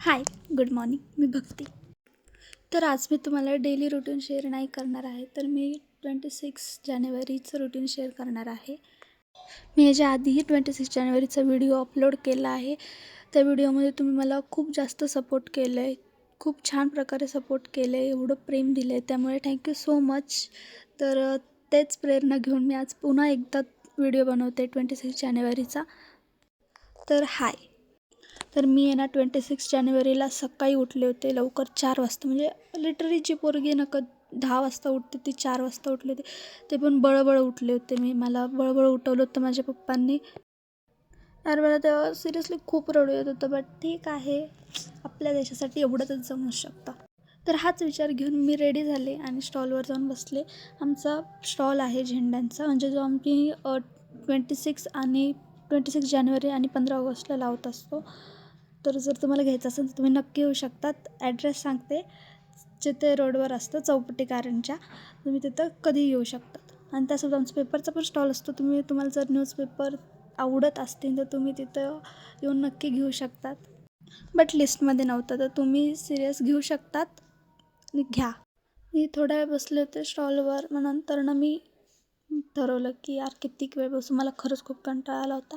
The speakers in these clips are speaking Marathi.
हाय गुड मॉर्निंग मी भक्ती. तर आज मी तुम्हाला डेली रुटीन शेअर नाही करणार आहे तर मी ट्वेंटी सिक्स जानेवारीचं रुटीन शेअर करणार आहे. मी याच्या आधीही ट्वेंटी सिक्स जानेवारीचा व्हिडिओ अपलोड केला आहे. त्या व्हिडिओमध्ये तुम्ही मला खूप जास्त सपोर्ट केलं आहे खूप छान प्रकारे सपोर्ट केलं आहे एवढं प्रेम दिलं आहे त्यामुळे थँक्यू सो मच तर तेच प्रेरणा घेऊन मी आज पुन्हा एकदा व्हिडिओ बनवते ट्वेंटी सिक्स जानेवारीचा. तर हाय तर मी आहे ना ट्वेंटी सिक्स जानेवारीला सकाळी उठले होते लवकर चार वाजता. म्हणजे लिटरली जी पोरगी नक दहा वाजता उठते ती चार वाजता उठले होते. ते पण बळबळ उठले होते मी. मला बळबळ उठवलं होतं माझ्या पप्पांनी. तर मला तेव्हा सिरियसली खूप रडू येत होतं बट ठीक आहे. आपल्या देशासाठी एवढंच जमू शकतं. तर हाच विचार घेऊन मी रेडी झाले आणि स्टॉलवर जाऊन बसले. आमचा स्टॉल आहे झेंड्यांचा. म्हणजे जो आम्ही ट्वेंटी सिक्स आणि ट्वेंटी सिक्स जानेवारी आणि पंधरा ऑगस्टला लावत असतो. तर जर तुम्हाला घ्यायचं असेल तर तुम्ही नक्की येऊ शकतात. ॲड्रेस सांगते. जिथे रोडवर असतं चौपटी कारणच्या तुम्ही तिथं कधीही येऊ शकतात. आणि त्यासोबत आमचा पेपरचा पण स्टॉल असतो. तुम्ही तुम्हाला जर न्यूजपेपर आवडत असतील तर तुम्ही तिथं येऊन नक्की घेऊ शकतात. बट लिस्टमध्ये नव्हतं तर तुम्ही सिरियस घेऊ शकतात आणि घ्या. मी थोड्या वेळ बसले होते स्टॉलवर मग नंतर ना मी ठरवलं की यार कितीक वेळ बसून मला खरंच खूप कंटाळा आला होता.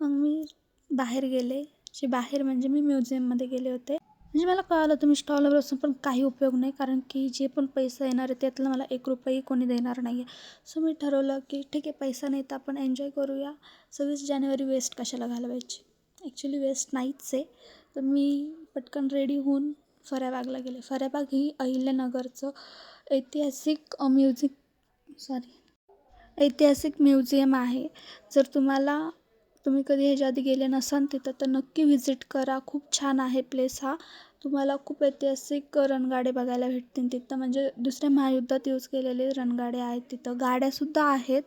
मग मी बाहेर गेले. जे बाहेर म्हणजे मी म्युझियममध्ये गेले होते. म्हणजे मला कळालं तुम्ही स्टॉलवर असून पण काही उपयोग नाही कारण की जे पण पैसा येणार आहे त्यातलं मला एक रुपयाही कोणी देणार नाही आहे सो मी ठरवलं की ठीक आहे पैसा नाही तर आपण एन्जॉय करूया. सव्वीस जानेवारी वेस्ट कशाला घालवायची? ॲक्च्युली वेस्ट नाहीच आहे. तर मी पटकन रेडी होऊन फऱ्याबागला गेले. फऱ्याबाग ही अहिल्यानगरचं ऐतिहासिक म्युझिक सॉरी ऐतिहासिक म्युझियम आहे. जर तुम्हाला तुम्ही कधी ह्याच्या आधी गेले नसाल तिथं तर नक्की व्हिजिट करा. खूप छान आहे प्लेस हा. तुम्हाला खूप ऐतिहासिक रणगाडे बघायला भेटतील तिथं. म्हणजे दुसऱ्या महायुद्धात यूज केलेले रणगाडे आहेत तिथं. गाड्यासुद्धा आहेत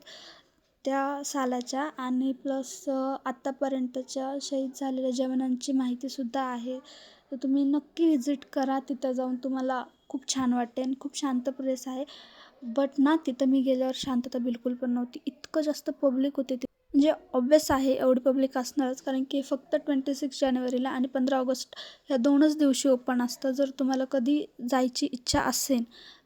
त्या सालाच्या आणि प्लस आत्तापर्यंतच्या शहीद झालेल्या जवानांची माहितीसुद्धा आहे. तर तुम्ही नक्की व्हिजिट करा. तिथं जाऊन तुम्हाला खूप छान वाटेल. खूप शांत प्लेस आहे. बट ना तिथं मी गेल्यावर शांतता बिलकुल पण नव्हती. इतकं जास्त पब्लिक होते जे म्हणजे ऑब्वियस आहे एवढी पब्लिक असणारच. कारण की फक्त ट्वेंटी सिक्स जानेवारीला आणि पंधरा ऑगस्ट ह्या दोनच दिवशी ओपन असतं जर तुम्हाला कधी जायची इच्छा असेल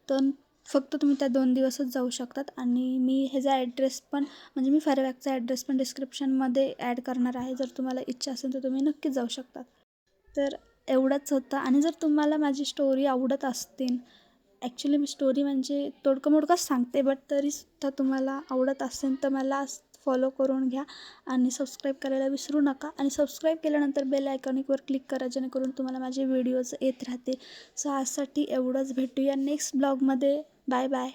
तर फक्त तुम्ही त्या दोन दिवसच जाऊ शकतात. आणि मी ह्याचा ॲड्रेस पण म्हणजे मी फॅरवॅकचा ॲड्रेस पण डिस्क्रिप्शनमध्ये ॲड करणार आहे. जर तुम्हाला इच्छा असेल तर तुम्ही नक्कीच जाऊ शकतात. तर एवढंच होतं. आणि जर तुम्हाला माझी स्टोरी आवडत असतील ॲक्च्युली मी स्टोरी म्हणजे तोडकं मोडकंच सांगते बट तरीसुद्धा तुम्हाला आवडत असेल तर मला फॉलो करून घ्या. आणि सबस्क्राईब करायला विसरू नका. आणि सबस्क्राईब केल्यानंतर बेल आयकॉनिकवर क्लिक करा जेणेकरून तुम्हाला माझे व्हिडिओज येत राहतील. सो आजसाठी एवढंच. भेटूया नेक्स्ट ब्लॉगमध्ये बाय बाय